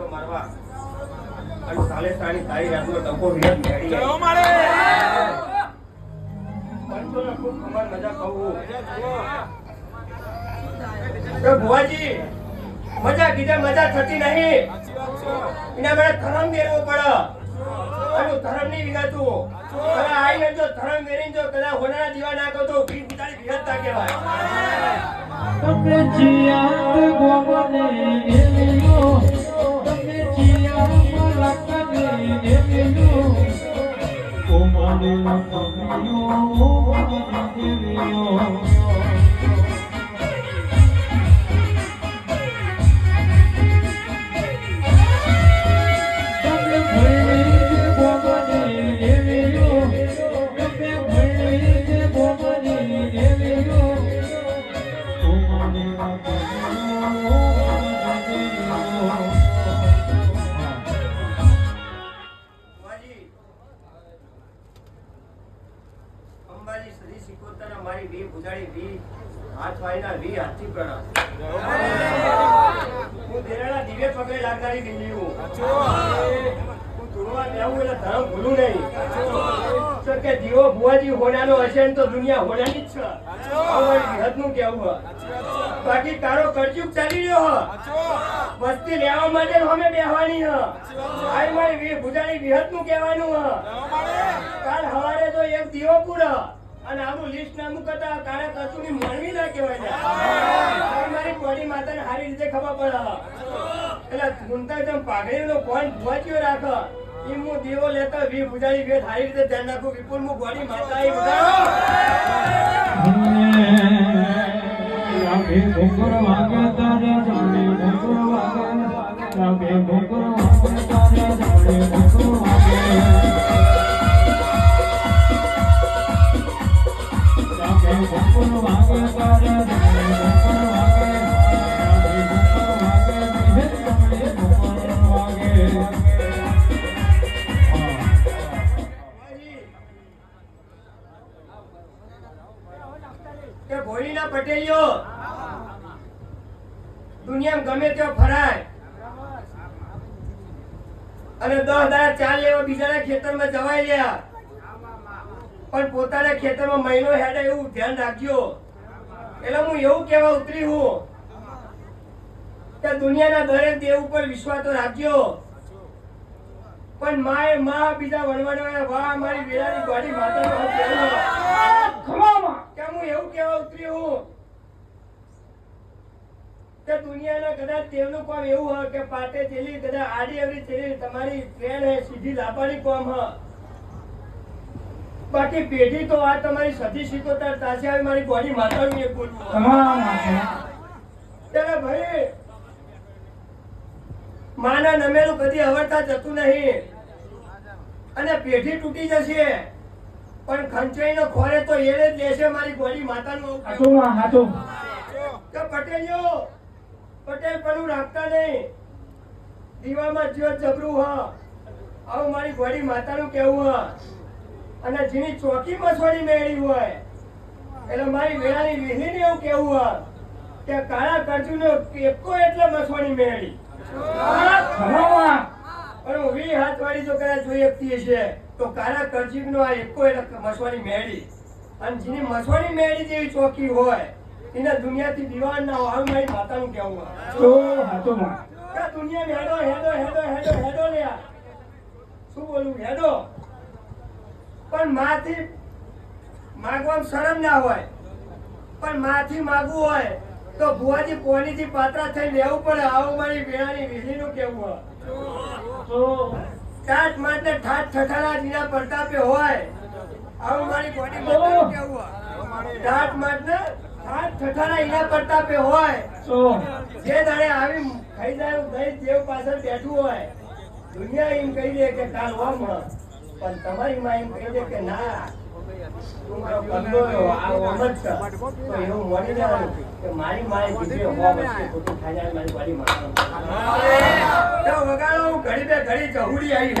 સિગરેટની મારવા. અને સાલેસાની તારી રાતનો ટકો વિરત મેળી આવી. પંચોનો ખૂબ ખબર મજા કહું એ ભુવાજી મજા કીધે મજા થતી નહીં. એના મને ધરમ મેળવો પડે. અને ધરમ નહીં વિગાતું. અને આઈને જો ધરમ વેરીને જો કદાચ હોના દીવા નાખો તો ભીડ બિચારી વિહતતા કહેવાય. તમે જીયાત ગોમને એલિયો જીયા મલકને અંબાજી કહેવું બાકી તારો કરજુક ચાલી રહ્યો વસ્તી લેવા માટે અમે બેહવાની હ આ મારી વી ભુજાળી વિહતનું કહેવાનું હ કાલ હવારે તો એક દીવો પૂરો. અને આમ લિસ્ટ નામું કરતા કાળા મળવી ના કહેવાય ને. આ મારી મોડી માતાને સારી રીતે ખબર પડે. એટલે ગુંતા જેમ પાઘડીનો ફોન પહોંચ્યો રાખો. એ હું દીવો લેતો વી ભુજાળી ભેટ સારી રીતે ધ્યાન રાખું. વિપુલ હું ગોડી માતા એ બગાડો ભગવાન ભોગર વાગે તારે ભોળીના દુનિયામાં ગમે તેઓ ફરાય. અને દસ દાડા ચાલ લેવા બીજાના ખેતરમાં જવાય લ્યા પણ પોતાના ખેતરમાં મહિનો હેડે એવું ધ્યાન રાખજો. એટલે હું એવું કહેવા ઉતરી હું કે દુનિયાના દરેક દેવ ઉપર વિશ્વાસ તો રાખજો. પણ માએ મા બીજા વણવાડવાના વા મારી વેળાની ગાડી માતાનો હાથ કે હું એવું કહેવા ઉતરી હું કે દુનિયાના કદાચ તેમનું કામ એવું હોય કે પાટે ચેલી કદાચ આડી અવડી ચેલી તમારી ટ્રેન હે સીધી લાપાડી કોમ હ. બાકી પેઢી તો આ તમારી સતી સિકોતર તાસે આવી મારી બોડી માતાનું એક બોલવું ત્યારે ભાઈ માના નમેલું કદી અવરતા જતું નહીં. અને પેઢી તૂટી જશે. પણ ખંચાઈનો ખોરે તો એને જ લેશે મારી ગોડી માતાનું. હાથું હાથું. કે પટેલીઓ પટેલ પણ રાખતા નહીં. દીવામાં જ્યોત જબરું હ. આવું મારી ઘોડી માતાનું કેવું હ. અને જેની ચોકી મસવાડી મેળી હોય એટલે મારી વેળાની વીહલીને એવું કેવું હ કે કાળા કરજુનો એકો એટલે મસવાડી મેળી. પણ વી હાથ વાળી જો કદાચ જોઈ શકતી હશે તો કાળા કરજીક નો આ એકો એટલે મસવાડી મેળી. અને જેની મસવાડી મેળી જેવી ચોકી હોય એને દુનિયાથી દીવાન ના હોય આવું મારી માતાનું કેવું હોય. કે દુનિયા હેડો હેડો હેડો હેડો હેડો લ્યા શું બોલું? હેડો. પણ માથી માગવાનું શરમ ના હોય. પણ માથી માગવું હોય તો ભુવાજી પોણીથી પાત્રા થઈ લેવું પડે. આવું મારી વેળાની વીજળીનું કેવું હોય. ટાટ માટે ઠાટ ઠઠારા જીના પ્રતાપે હોય. આવું મારી બોડી કેવું હોય. ટાટ માટે ઠઠારા ઈના પે હોય જે દાડે આવી ખાઈ જાય દઈ દેવ પાછળ બેઠું હોય દુનિયા એમ કહી દે કે કાલ હોમ પણ તમારી માં એમ કહી દે કે ના તું મારો આ જ તો એવું કે મારી માએ ખોટું ખાઈ જાય મારી વાડી. તો વગાડો ઘડી બે ઘડી જહુડી આવી.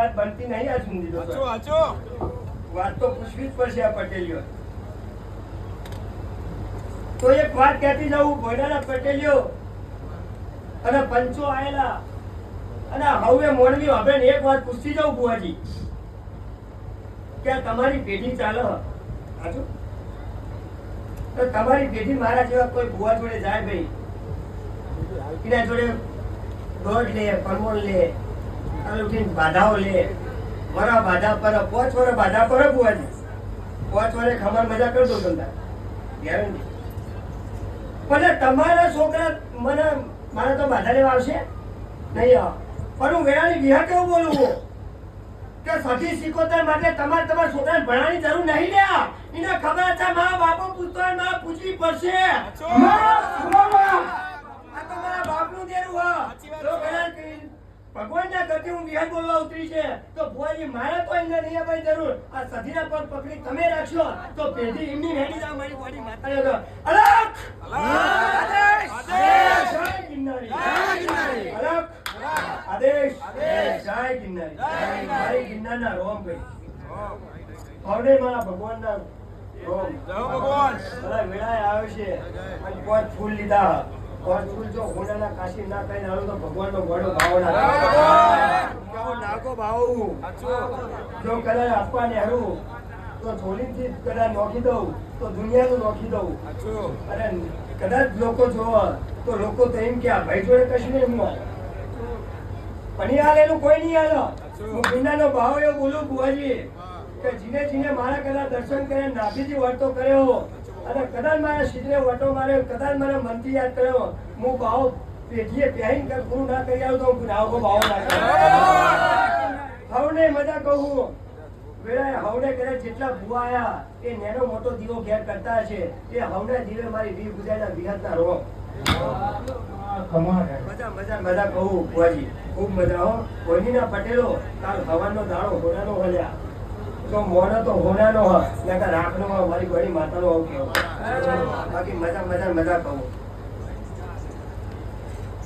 વાત બનતી નહીં આજ સુધી તો વાત તો પૂછવી જ પડશે આ પટેલીઓ. તો એક વાત કહેતી જાઉં ભોયડાના પટેલીઓ અને પંચો આયેલા. અને હવે મોરબી હવે એક વાત પૂછતી જાઉં બુવાજી કે તમારી પેઢી ચાલે? હાચું? તો તમારી પેઢી મારા જેવા કોઈ બુવા જોડે જાય ભાઈ? એના જોડે દોઢ લે પરમોણ લે બાધાઓ લે. વરા બાધા પર પોચ વરે બાધા પર બુવાજી પોચ વરે ખમણ મજા કરજો ધંધા ગેરંટી પણ તમારા છોકરા મને મારે તો બાધા લેવા આવશે? નહીં આવે. પણ હું વેળાની વિહા કેવું બોલું છું કે સતી સિકોતર માટે તમારે તમારા છોકરાને ભણવાની જરૂર નહીં લે એને ખબર છે મા બાપો પૂછતો મા પૂછવી પડશે. આ તો મારા બાપનું દેરું હા ભગવાનના ઘરથી હું વિહાર બોલવા ઉતરી છે. તો ભુવાજી મારે તો એને નહીં અપાય જરૂર. આ સધીના પગ પકડી તમે રાખશો તો પેઢી એમની હેડી જાવ મારી બોડી માતા તો આદેશ! જય કિન્નરી આદેશ! જય ગિરનારના રોમ ભાઈ હવે મારા ભગવાનના રોમ. બધા વેળાએ આવે છે. અને પાંચ ફૂલ લીધા. જો હોનાના કાશી ના કરીને આવું તો ભગવાનનો ગોળો ભાવ ના નાગો ભાવ? જો કદાચ આપવાને હારું તો થોડીથી કદાચ નોખી દઉં તો દુનિયાનું નોખી દઉં. અને કદાચ લોકો જોવા તો લોકો તો એમ કે આ ભાઈ જોડે કશું નહીં હું પણ ઈ એનું કોઈ નહીં હાલો. હું ગુંડાનો ભાવ એવો બોલું બુવાજી કે જીને જીને મારા કદાચ દર્શન કર્યા નાભીજી વર્તો કર્યો અને કદાચ મારા સીધને વટો મારે કદાચ મારા મનથી યાદ કર્યો હું ભાવ પેઢીએ પહેરીને કર પૂરું ના કરી આવ્યો તો હું નાવો ભાવ ના હવને મજા કહું વેળાએ હવને કદાચ જેટલા ભૂવા આયા એ નેનો મોટો દીવો ઘેર કરતા છે એ હવના દીવે મારી વીર ગુજરાતના વિહતના રો કમાલ. હે. મજા મજા મજા કહું ભુવાજી. ખૂબ મજા હો. કોઈનીના પટેલો કાલ હવાનો દાડો હોડાનો હલ્યા તો મોનો તો હોનાનો હ નકર રાખનો મારી ગોળી માતાનો આવું કેવો બાકી મજા મજા મજા કહું